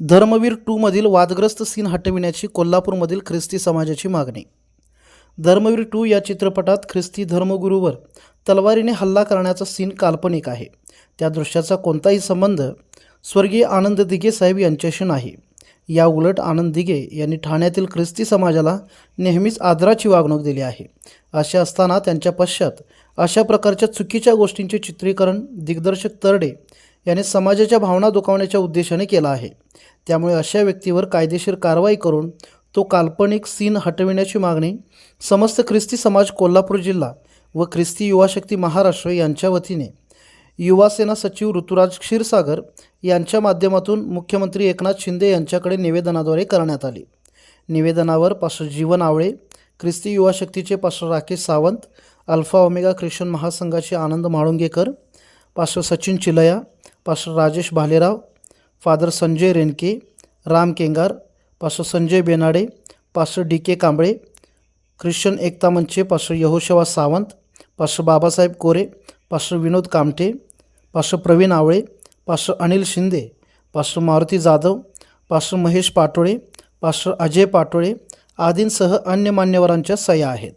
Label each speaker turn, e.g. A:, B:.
A: धर्मवीर टूमधील वादग्रस्त सीन हटविण्याची कोल्हापूरमधील ख्रिस्ती समाजाची मागणी. धर्मवीर टू या चित्रपटात ख्रिस्ती धर्मगुरूवर तलवारीने हल्ला करण्याचा सीन काल्पनिक आहे. त्या दृश्याचा कोणताही संबंध स्वर्गीय आनंद दिघे साहेब यांच्याशी नाही. या उलट आनंद दिघे यांनी ठाण्यातील ख्रिस्ती समाजाला नेहमीच आदराची वागणूक दिली आहे. असे असताना त्यांच्या पश्चात अशा प्रकारच्या चुकीच्या गोष्टींचे चित्रीकरण दिग्दर्शक तरडे याने समाजाच्या भावना दुखावण्याच्या उद्देशाने केला आहे. त्यामुळे अशा व्यक्तीवर कायदेशीर कारवाई करून तो काल्पनिक सीन हटविण्याची मागणी समस्त ख्रिस्ती समाज कोल्हापूर जिल्हा व ख्रिस्ती युवा शक्ती महाराष्ट्र यांच्या वतीने. युवासेना सचिव ऋतुराज क्षीरसागर यांच्या माध्यमातून मुख्यमंत्री एकनाथ शिंदे यांच्याकडे निवेदनाद्वारे करण्यात आली. निवेदनावर पास्टर जीवन आवळे ख्रिस्ती युवा शक्तीचे pastor Rakesh Sawant alpha omega Christian महासंघाचे Anand Mhalungekar pastor Sachin Chilaya pastor Rajesh Bhalerao father Sanjay Renake Ram Kengar pastor Sanjay Benade pastor D K Kamble Christian Ekta मंचे pastor Yahoshwa Sawant pastor Babasaheb Kore pastor Vinod Kamthe pastor Pravin Awale pastor Anil Shinde pastor Maruti Jadhav pastor Mahesh Patole pastor Ajay Patole आदींसह अन्य मान्यवरांच्या सह्या आहेत.